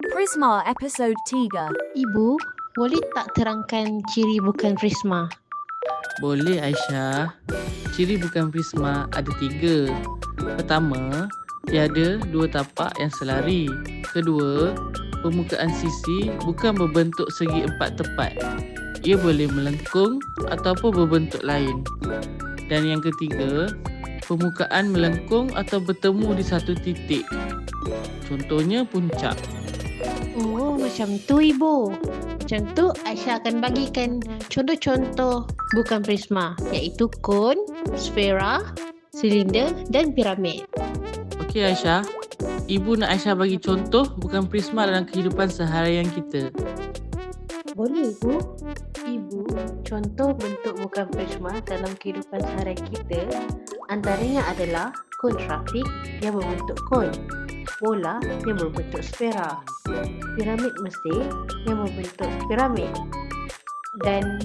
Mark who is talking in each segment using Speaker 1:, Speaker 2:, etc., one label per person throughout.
Speaker 1: Prisma episode 3.
Speaker 2: Ibu, boleh tak terangkan ciri bukan prisma?
Speaker 3: Boleh Aisyah. Ciri bukan prisma ada tiga. Pertama, tiada dua tapak yang selari. Kedua, permukaan sisi bukan berbentuk segi empat tepat. Ia boleh melengkung ataupun berbentuk lain. Dan yang ketiga, permukaan melengkung atau bertemu di satu titik. Contohnya puncak.
Speaker 2: Oh, macam tu ibu. Macam tu Aisyah akan bagikan contoh-contoh bukan prisma iaitu kon, sfera, silinder dan piramid.
Speaker 3: Okey Aisyah, ibu nak Aisyah bagi contoh bukan prisma dalam kehidupan seharian kita.
Speaker 2: Boleh ibu? Ibu, contoh bentuk bukan prisma dalam kehidupan seharian kita antaranya adalah kon trafik yang berbentuk kon, bola yang berbentuk sfera, piramid Mesir yang berbentuk piramid dan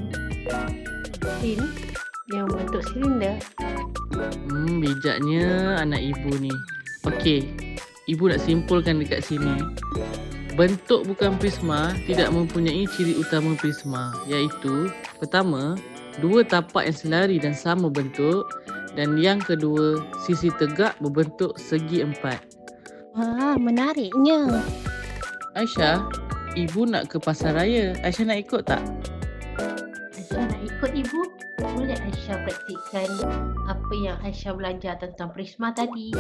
Speaker 2: sin yang berbentuk silinder.
Speaker 3: Hmm, bijaknya anak ibu ni. Okey, ibu nak simpulkan dekat sini. Bentuk bukan prisma tidak mempunyai ciri utama prisma iaitu pertama, dua tapak yang selari dan sama bentuk dan yang kedua, sisi tegak berbentuk segi empat.
Speaker 2: Wah, menariknya.
Speaker 3: Aisyah, ibu nak ke pasar raya. Aisyah nak ikut tak?
Speaker 2: Aisyah nak ikut ibu. Boleh Aisyah praktikkan apa yang Aisyah belajar tentang prisma tadi?